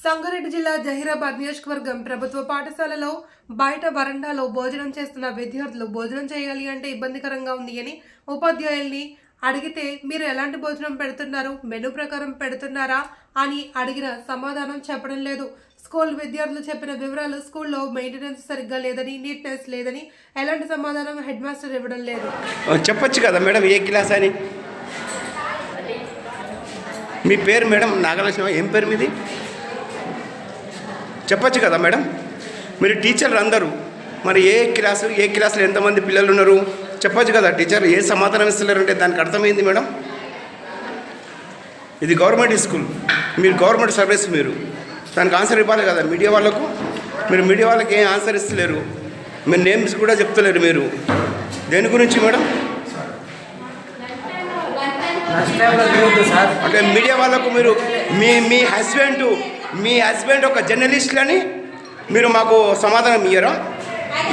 సంగారెడ్డి జిల్లా జహీరాబాద్ నియోజకవర్గం ప్రభుత్వ పాఠశాలలో బయట వరండాలో భోజనం చేస్తున్న విద్యార్థులు భోజనం చేయాలి అంటే ఇబ్బందికరంగా ఉంది అని ఉపాధ్యాయుల్ని అడిగితే మీరు ఎలాంటి భోజనం పెడుతున్నారు? మెనూ ప్రకారం పెడుతున్నారా? అని అడిగిన సమాధానం చెప్పడం లేదు. స్కూల్ విద్యార్థులు చెప్పిన వివరాలు స్కూల్లో మెయింటెనెన్స్ సరిగ్గా లేదని నీట్నెస్ లేదని ఎలాంటి సమాధానం హెడ్ మాస్టర్ ఇవ్వడం లేదు. చెప్పొచ్చు కదా మేడం ఏ క్లాస్ అని? మీ పేరు మేడం నాగలక్ష్మి ఏం పేరు మీది? చెప్పొచ్చు కదా మేడం? మీరు టీచర్లు అందరూ మరి ఏ క్లాసు ఏ క్లాసులో ఎంతమంది పిల్లలు ఉన్నారు? చెప్పొచ్చు కదా టీచర్ ఏ సమాధానం ఇస్తలేరంటే దానికి అర్థమైంది మేడం? ఇది గవర్నమెంట్ స్కూల్. మీరు గవర్నమెంట్ సర్వీస్ మీరు. దానికి ఆన్సర్ ఇవ్వాలి కదా మీడియా వాళ్ళకు? మీరు మీడియా వాళ్ళకి ఏం ఆన్సర్ ఇస్తలేరు? మీరు నేమ్స్ కూడా చెప్తలేరు మీరు. దేని గురించి మేడం? అంటే మీడియా వాళ్ళకు మీరు మీ మీ హస్బెండ్ మీ హస్బెండ్ ఒక జర్నలిస్ట్ అని మీరు మాకు సమాధానం ఇయ్యరా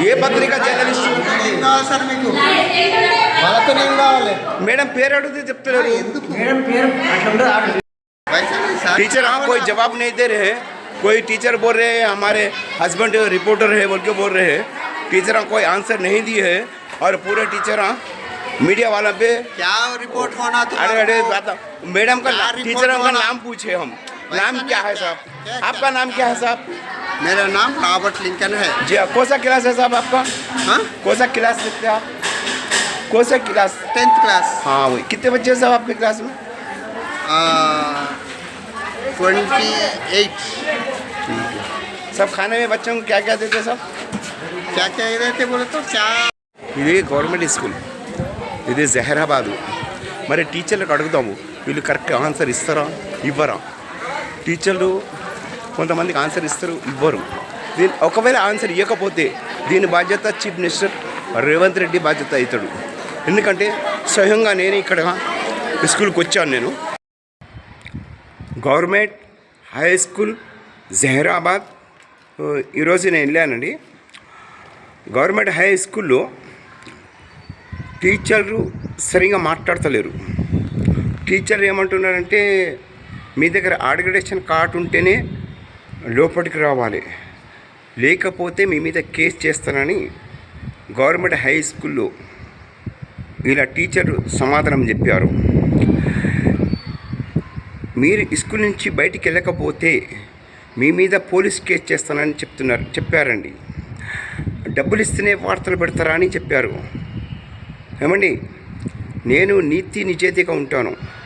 ఏ పత్రిక జర్నలిస్ట్ ఏం కావాలి సార్ మీకు వాళ్ళతో ఏం కావాలి మేడం పేరు అడిగితే చెప్తలేరు ఎందుకు మేడం పేరు అట్లా ఉండదు ఆడ వయసు అనేది సార్ टीचर हाँ कोई जवाब नहीं दे रहे हैं कोई टीचर बोल रहे हैं हमारे हस्बैंड रिपोर्टर है बोल के बोल रहे हैं टीचर हाँ कोई आंसर नहीं दिए है और पूरे टीचर हाँ मीडिया वाला पे क्या रिपोर्ट होना तो अरे अरे बात मैडम का क्या रिपोर्ट टीचर का होना? नाम पूछे हम वैसा नाम क्या है नहीं साहब क्या- आपका नाम क्या है साहब मेरा नाम रॉबर्ट लिंकन है जी हाँ, कौन सा क्लास है साहब आपका हाँ कौन सा क्लास लिखते हैं आप कौन सा क्लास टेंथ क्लास हाँ वही कितने बच्चे हैं साहब आपके क्लास में ट्वेंटी एट सब खाने में बच्चों को क्या क्या देते हैं सब क्या क्या रहे थे बोले तो क्या ఇది గవర్నమెంట్ స్కూల్ ఇది జహరాబాదు మరి టీచర్లకు అడుగుతాము వీళ్ళు కరెక్ట్ ఆన్సర్ ఇస్తారా ఇవ్వరా టీచర్లు కొంతమందికి ఆన్సర్ ఇస్తారు ఇవ్వరు. దీని ఒకవేళ ఆన్సర్ ఇవ్వకపోతే దీని బాధ్యత చీఫ్ మినిస్టర్ రేవంత్ రెడ్డి బాధ్యత అవుతాడు ఎందుకంటే స్వయంగా నేను ఇక్కడ స్కూల్కి వచ్చాను నేను. గవర్నమెంట్ హై స్కూల్ జహీరాబాద్ ఈరోజు నేను వెళ్ళానండి. గవర్నమెంట్ హై స్కూల్లో టీచర్లు సరిగా మాట్లాడతలేరు. టీచర్ ఏమంటున్నారంటే మీ దగ్గర ఆర్గనైజేషన్ కార్డు ఉంటేనే లోపలికి రావాలి. లేకపోతే మీ మీద కేసు చేస్తానని గవర్నమెంట్ హై స్కూల్లో ఇలా టీచర్ సమాధానం చెప్పారు. మీరు స్కూల్ నుంచి బయటికి వెళ్ళకపోతే మీ మీద పోలీస్ కేసు చేస్తానని చెప్తున్నారు చెప్పారండి. డబ్బులు ఇస్తేనే వార్తలు పెడతారా అని చెప్పారు. ఏమండి? నేను నీతి నిజేతిగా ఉంటాను.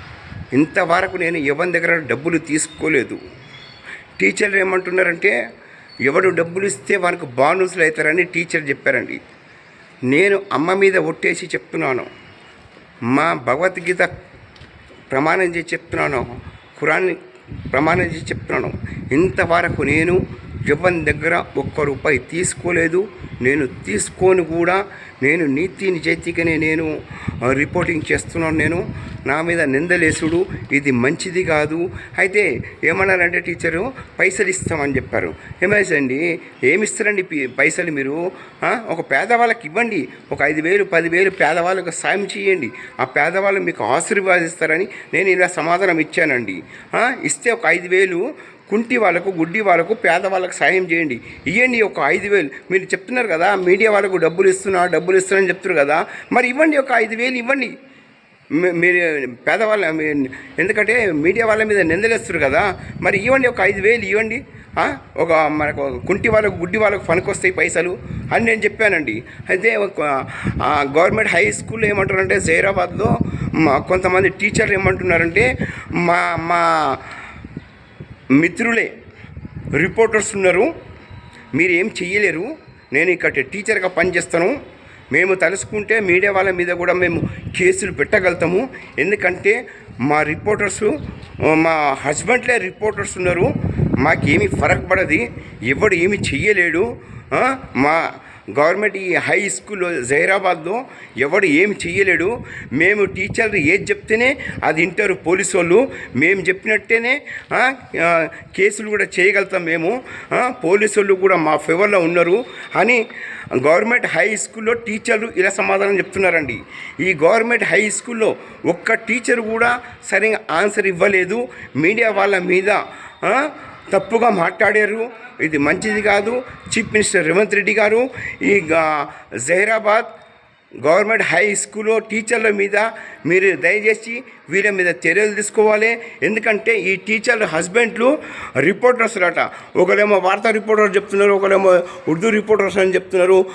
ఇంతవరకు నేను ఎవరి దగ్గర డబ్బులు తీసుకోలేదు. టీచర్లు ఏమంటున్నారంటే ఎవడు డబ్బులు ఇస్తే వానికి బానుసులు అవుతారని టీచర్ చెప్పారండి. నేను అమ్మ మీద ఒట్టేసి చెప్తున్నాను. మా భగవద్గీత ప్రమాణం చేసి చెప్తున్నాను. ఖురాన్ ప్రమాణం చేసి చెప్తున్నాను. ఇంతవరకు నేను ఎవరి దగ్గర ఒక్క రూపాయి తీసుకోలేదు నేను తీసుకొని కూడా నేను నీతి నిజాయితీగానే నేను రిపోర్టింగ్ చేస్తున్నాను నేను. నా మీద నిందలేసుడు ఇది మంచిది కాదు. అయితే ఏమన్నారంటే టీచరు పైసలు ఇస్తామని చెప్పారు. ఏమేసండి ఏమి ఇస్తారండి పైసలు మీరు? ఒక పేదవాళ్ళకి ఇవ్వండి. ఒక ఐదు వేలు పదివేలు పేదవాళ్ళకు సాయం చేయండి. ఆ పేదవాళ్ళు మీకు ఆశీర్వాదిస్తారని నేను ఇలా సమాధానం ఇచ్చానండి. ఇస్తే ఒక ఐదు వేలు కుంటి వాళ్ళకు గుడ్డి వాళ్ళకు పేదవాళ్ళకు సాయం చేయండి. ఇవ్వండి ఒక ఐదు వేలు. మీరు చెప్తున్నారు కదా మీడియా వాళ్ళకు డబ్బులు ఇస్తున్నా డబ్బులు ఇస్తున్నారని చెప్తున్నారు కదా మరి ఇవ్వండి ఒక ఐదు వేలు ఇవ్వండి. మీరు పేదవాళ్ళ ఎందుకంటే మీడియా వాళ్ళ మీద నిందలేస్తారు కదా మరి ఇవ్వండి ఒక ఐదు వేలు ఇవ్వండి. ఒక మనకు కుంటి వాళ్ళకు గుడ్డి వాళ్ళకు పనికొస్తాయి పైసలు అని నేను చెప్పానండి. అయితే ఒక గవర్నమెంట్ హై స్కూల్ ఏమంటారంటే జైరాబాద్లో మా కొంతమంది టీచర్లు ఏమంటున్నారంటే మా మా మిత్రులే రిపోర్టర్స్ ఉన్నారు. మీరు ఏం చెయ్యలేరు. నేను ఇక్కడ టీచర్గా పనిచేస్తాను. మేము తలుసుకుంటే మీడియా వాళ్ళ మీద కూడా మేము కేసులు పెట్టగలుగుతాము. ఎందుకంటే మా రిపోర్టర్స్ మా హస్బెండ్లే రిపోర్టర్స్ ఉన్నారు. మాకేమీ ఫరక్ పడది. ఎవడు ఏమి చెయ్యలేడు. మా గవర్నమెంట్ ఈ హై స్కూల్ జైరాబాద్లో ఎవడు ఏమి చెయ్యలేడు. మేము టీచర్లు ఏది చెప్తేనే అది వింటారు పోలీసు వాళ్ళు. మేము చెప్పినట్టేనే కేసులు కూడా చేయగలుగుతాం మేము. పోలీసు వాళ్ళు కూడా మా ఫేవర్లో ఉన్నారు అని గవర్నమెంట్ హై స్కూల్లో టీచర్లు ఇలా సమాధానం చెప్తున్నారండి. ఈ గవర్నమెంట్ హై స్కూల్లో ఒక్క టీచర్ కూడా సరిగా ఆన్సర్ ఇవ్వలేదు. మీడియా వాళ్ళ మీద తప్పుగా మాట్లాడారు. ఇది మంచిది కాదు. చీఫ్ మినిస్టర్ రేవంత్ రెడ్డి గారు ఈ జహీరాబాద్ గవర్నమెంట్ హై స్కూల్లో టీచర్ల మీద మీరు దయచేసి వీళ్ళ మీద చర్యలు తీసుకోవాలి. ఎందుకంటే ఈ టీచర్ల హస్బెండ్లు రిపోర్టర్స్ అట ఒకరేమో వార్తా రిపోర్టర్ చెప్తున్నారు ఒకరేమో ఉర్దూ రిపోర్టర్స్ అని చెప్తున్నారు.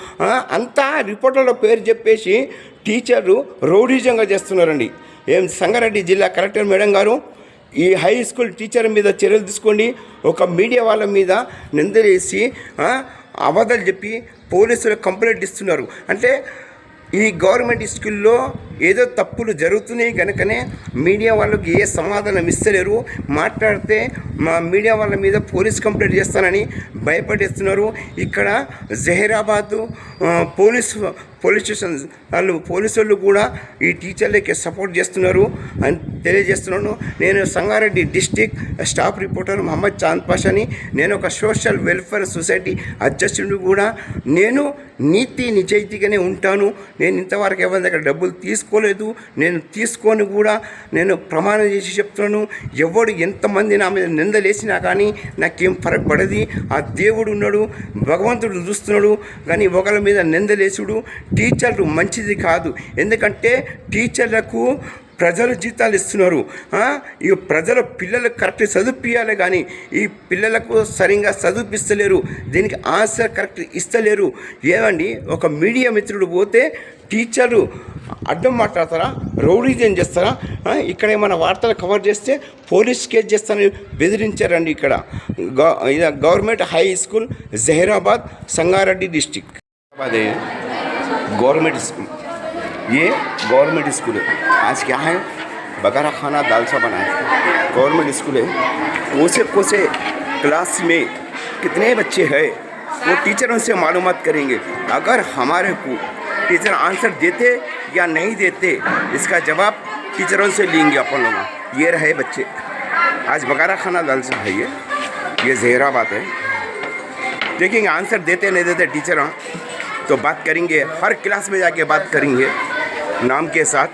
అంతా రిపోర్టర్ల పేరు చెప్పేసి టీచర్లు రౌడీజంగా చేస్తున్నారండి. ఏం సంగారెడ్డి జిల్లా కలెక్టర్ మేడం గారు ఈ హై స్కూల్ టీచర్ మీద చర్యలు తీసుకోండి. ఒక మీడియా వాళ్ళ మీద నిందలేసి అబద్ధాలు చెప్పి పోలీసులు కంప్లైంట్ ఇస్తున్నారు. అంటే ఈ గవర్నమెంట్ స్కూల్లో ఏదో తప్పులు జరుగుతున్నాయి కనుకనే మీడియా వాళ్ళకి ఏ సమాధానం ఇస్తలేరు. మాట్లాడితే మా మీడియా వాళ్ళ మీద పోలీస్ కంప్లైంట్ చేస్తానని భయపడేస్తున్నారు. ఇక్కడ జహీరాబాద్ పోలీస్ పోలీస్ స్టేషన్ వాళ్ళు పోలీసు వాళ్ళు కూడా ఈ టీచర్లకి సపోర్ట్ చేస్తున్నారు అని తెలియజేస్తున్నాను. నేను Sangareddy district staff reporter Mohammed Chand పాషాని నేను ఒక సోషల్ వెల్ఫేర్ సొసైటీ అధ్యక్షుడు కూడా. నేను నీతి నిజాయితీగానే ఉంటాను. నేను ఇంతవరకు ఎవరి దగ్గర డబ్బులు తీసుకు తీసుకోలేదు. నేను తీసుకొని కూడా నేను ప్రమాణం చేసి చెప్తున్నాను. ఎవడు ఎంతమంది నా మీద నిందలేసినా కానీ నాకేం ఫరక్ పడది ఆ దేవుడు ఉన్నాడు భగవంతుడు చూస్తున్నాడు కానీ ఒకరి మీద నిందలేసుడు టీచర్లు మంచిది కాదు. ఎందుకంటే టీచర్లకు ప్రజలు జీతాలు ఇస్తున్నారు. ఈ ప్రజల పిల్లలకు కరెక్ట్ చదివిపియాలి కానీ ఈ పిల్లలకు సరిగా చదివిపిస్తలేరు. దీనికి ఆన్సర్ కరెక్ట్ ఇస్తలేరు. ఏమండి? ఒక మీడియా మిత్రుడు పోతే టీచర్లు అడ్డం మాట్లాడతారా రౌడీజం చేస్తారా ఆ, ఇక్కడ ఏమైనా వార్తలు కవర్ చేస్తే పోలీస్ కేసు చేస్తారని బెదిరించారండి ఇక్కడ గవ ఇది government high school Zaheerabad Sangareddy district అదే गवर्नमेंट स्कूल ये गवर्नमेंट स्कूल है आज क्या है बघारा खाना दाल सा बना है गवर्नमेंट स्कूल है कोसे कोसे क्लास में कितने बच्चे हैं वो टीचरों से मालूमात करेंगे अगर हमारे को टीचर आंसर देते या नहीं देते, इसका जवाब टीचरों से लेंगे अपन लोग। ये रहे बच्चे। आज बकारा खाना दल से है ये। ये जहरा बात है। देखेंगे, आंसर देते नहीं देते टीचर हाँ। तो बात करेंगे, हर क्लास में जाके बात करेंगे। नाम के साथ।